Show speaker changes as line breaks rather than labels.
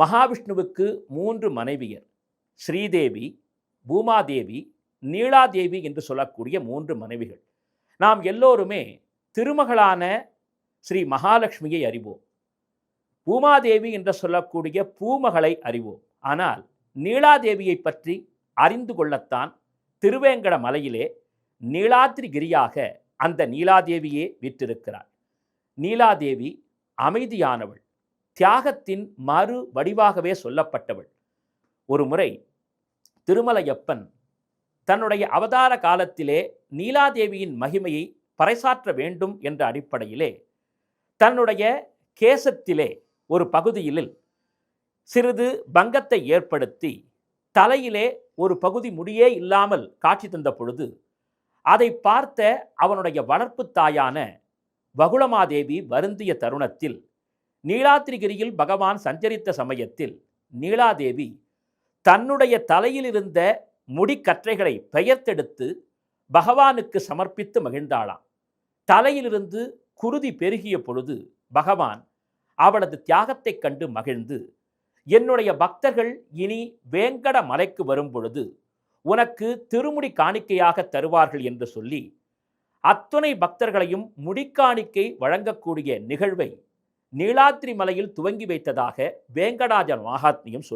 மகாவிஷ்ணுவுக்கு மூன்று மனைவியர் ஸ்ரீதேவி பூமாதேவி நீலாதேவி என்று சொல்லக்கூடிய மூன்று மனைவிகள். நாம் எல்லோருமே திருமகளான ஸ்ரீ மகாலட்சுமியை அறிவோம். பூமாதேவி என்று சொல்லக்கூடிய பூமகளை அறிவோம். ஆனால் நீலாதேவியை பற்றி அறிந்து கொள்ளத்தான் திருவேங்கட மலையிலே நீலாத்ரிகிரியாக அந்த நீலாதேவியே விற்றிருக்கிறார் நீலாதேவி அமைதியானவள். தியாகத்தின் மறு வடிவாகவே சொல்லப்பட்டவள். ஒரு முறை திருமலையப்பன் தன்னுடைய அவதார காலத்திலே நீலாதேவியின் மகிமையை பறைசாற்ற வேண்டும் என்ற அடிப்படையிலே தன்னுடைய கேசத்திலே ஒரு பகுதியில் சிறிது பங்கத்தை ஏற்படுத்தி தலையிலே ஒரு பகுதி முடியே இல்லாமல் காட்சி தந்த பொழுது அதை பார்த்த அவனுடைய வளர்ப்பு தாயான வகுளமாதேவி வருந்திய தருணத்தில் நீலாத்திரிகிரியில் பகவான் சஞ்சரித்த சமயத்தில் நீலாதேவி தன்னுடைய தலையில் இருந்த முடிக்கற்றைகளை பெயர்த்தெடுத்து பகவானுக்கு சமர்ப்பித்து மகிழ்ந்தாளாம். தலையிலிருந்து குருதி பெருகிய பொழுது பகவான் அவளது தியாகத்தைக் கண்டு மகிழ்ந்து என்னுடைய பக்தர்கள் இனி வேங்கட மலைக்கு வரும் பொழுது உனக்கு திருமுடி காணிக்கையாக தருவார்கள் என்று சொல்லி அத்துணை பக்தர்களையும் முடிக்காணிக்கை வழங்கக்கூடிய நிகழ்வை நீலாத்ரி மலையில் துவங்கி வைத்ததாக வேங்கடாஜன் மகாத்மியம் சொல்லி